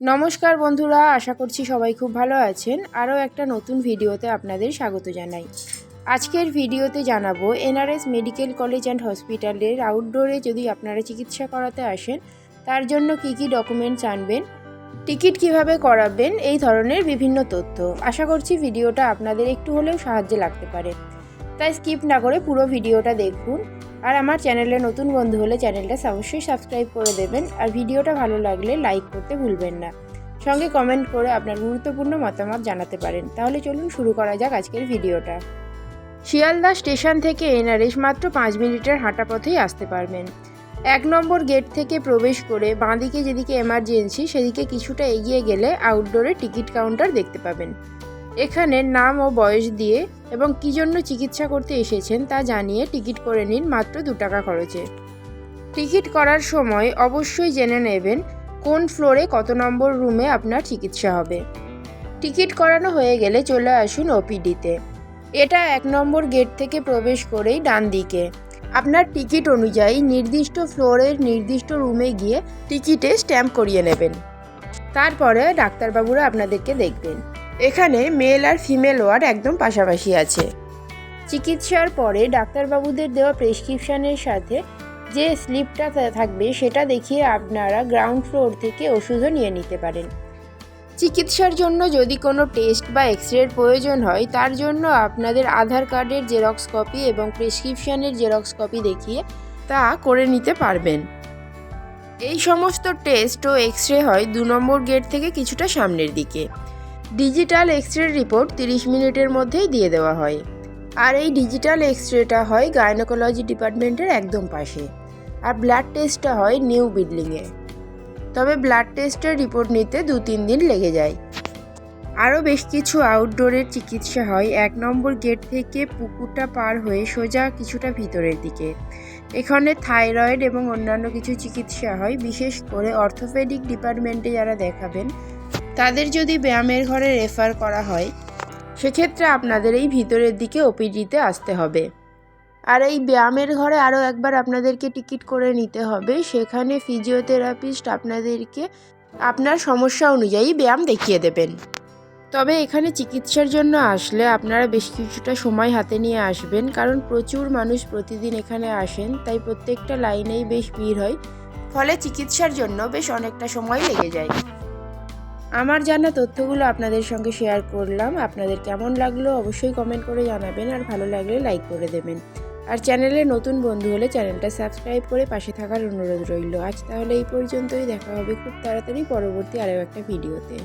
নমস্কার বন্ধুরা, আশা করছি সবাই খুব ভালো আছেন। আরও একটা নতুন ভিডিওতে আপনাদের স্বাগত জানাই। আজকের ভিডিওতে জানাব, এনআরএস মেডিকেল কলেজ অ্যান্ড হসপিটালের আউটডোরে যদি আপনারা চিকিৎসা করাতে আসেন, তার জন্য কি কি ডকুমেন্টস আনবেন, টিকিট কীভাবে করাবেন, এই ধরনের বিভিন্ন তথ্য। আশা করছি ভিডিওটা আপনাদের একটু হলেও সাহায্যে লাগতে পারে। তাই স্কিপ না করে পুরো ভিডিওটা দেখুন। আর আমার চ্যানেলে নতুন বন্ধু হলে চ্যানেলটা অবশ্যই সাবস্ক্রাইব করে দেবেন। আর ভিডিওটা ভালো লাগলে লাইক করতে ভুলবেন না। সঙ্গে কমেন্ট করে আপনার গুরুত্বপূর্ণ মতামত জানাতে পারেন। তাহলে চলুন শুরু করা যাক আজকের ভিডিওটা। শিয়ালদা স্টেশন থেকে এনআরএস মাত্র পাঁচ মিনিটের হাঁটা পথেই আসতে পারবেন। এক নম্বর গেট থেকে প্রবেশ করে বাঁদিকে যেদিকে এমার্জেন্সি সেদিকে কিছুটা এগিয়ে গেলে আউটডোরে টিকিট কাউন্টার দেখতে পাবেন। এখানে নাম ও বয়স দিয়ে এবং কী জন্য চিকিৎসা করতে এসেছেন তা জানিয়ে টিকিট করে নিন মাত্র দু টাকা খরচে। টিকিট করার সময় অবশ্যই জেনে নেবেন কোন ফ্লোরে কত নম্বর রুমে আপনার চিকিৎসা হবে। টিকিট করানো হয়ে গেলে চলে আসুন ওপিডিতে। এটা এক নম্বর গেট থেকে প্রবেশ করেই ডান দিকে। আপনার টিকিট অনুযায়ী নির্দিষ্ট ফ্লোরের নির্দিষ্ট রুমে গিয়ে টিকিটে স্ট্যাম্প করিয়ে নেবেন। তারপরে ডাক্তারবাবুরা আপনাদেরকে দেখবেন। এখানে মেল আর ফিমেল ওয়ার্ড একদম পাশাপাশি আছে। চিকিৎসার পরে ডাক্তারবাবুদের দেওয়া প্রেসক্রিপশনের সাথে যে স্লিপটা থাকবে সেটা দেখিয়ে আপনারা গ্রাউন্ড ফ্লোর থেকে ওষুধও নিয়ে নিতে পারেন। চিকিৎসার জন্য যদি কোনো টেস্ট বা এক্স রের প্রয়োজন হয়, তার জন্য আপনাদের আধার কার্ডের জেরক্স কপি এবং প্রেসক্রিপশনের জেরক্স কপি দেখিয়ে তা করে নিতে পারবেন। এই সমস্ত টেস্ট ও এক্স রে হয় দু নম্বর গেট থেকে কিছুটা সামনের দিকে। ডিজিটাল এক্স রিপোর্ট তিরিশ মিনিটের মধ্যেই দিয়ে দেওয়া হয়। আর এই ডিজিটাল এক্স রেটা হয় গাইনোকোলজি ডিপার্টমেন্টের একদম পাশে। আর ব্লাড টেস্টটা হয় নিউ বিল্ডিংয়ে তবে ব্লাড টেস্টের রিপোর্ট নিতে দু তিন দিন লেগে যায়। আরও বেশ কিছু আউটডোরের চিকিৎসা হয়। এক নম্বর গেট থেকে পুকুরটা পার হয়ে সোজা কিছুটা ভিতরের দিকে। এখানে থাইরয়েড এবং অন্যান্য কিছু চিকিৎসা হয়। বিশেষ করে অর্থোপেডিক ডিপার্টমেন্টে যারা দেখাবেন তাদের যদি ব্যায়ামের ঘরে রেফার করা হয়, সেক্ষেত্রে আপনাদের এই ভিতরের দিকে ওপিডিতে আসতে হবে। আর এই ব্যায়ামের ঘরে আরও একবার আপনাদেরকে টিকিট করে নিতে হবে। সেখানে ফিজিওথেরাপিস্ট আপনাদেরকে আপনার সমস্যা অনুযায়ী ব্যায়াম দেখিয়ে দেবেন। তবে এখানে চিকিৎসার জন্য আসলে আপনারা বেশ কিছুটা সময় হাতে নিয়ে আসবেন, কারণ প্রচুর মানুষ প্রতিদিন এখানে আসেন, তাই প্রত্যেকটা লাইনেই বেশ ভিড় হয়। ফলে চিকিৎসার জন্য বেশ অনেকটা সময় লেগে যায়। আমার জানা তথ্যগুলো আপনাদের সঙ্গে শেয়ার করলাম। আপনাদের কেমন লাগল অবশ্যই কমেন্ট করে জানাবেন আর ভালো লাগলে লাইক করে দেবেন। আর চ্যানেলে নতুন বন্ধু হলে চ্যানেলটা সাবস্ক্রাইব করে পাশে থাকার অনুরোধ রইল। আজ তাহলে এই পর্যন্তই। দেখা হবে খুব তাড়াতাড়ি পরবর্তী আরও একটা ভিডিওতে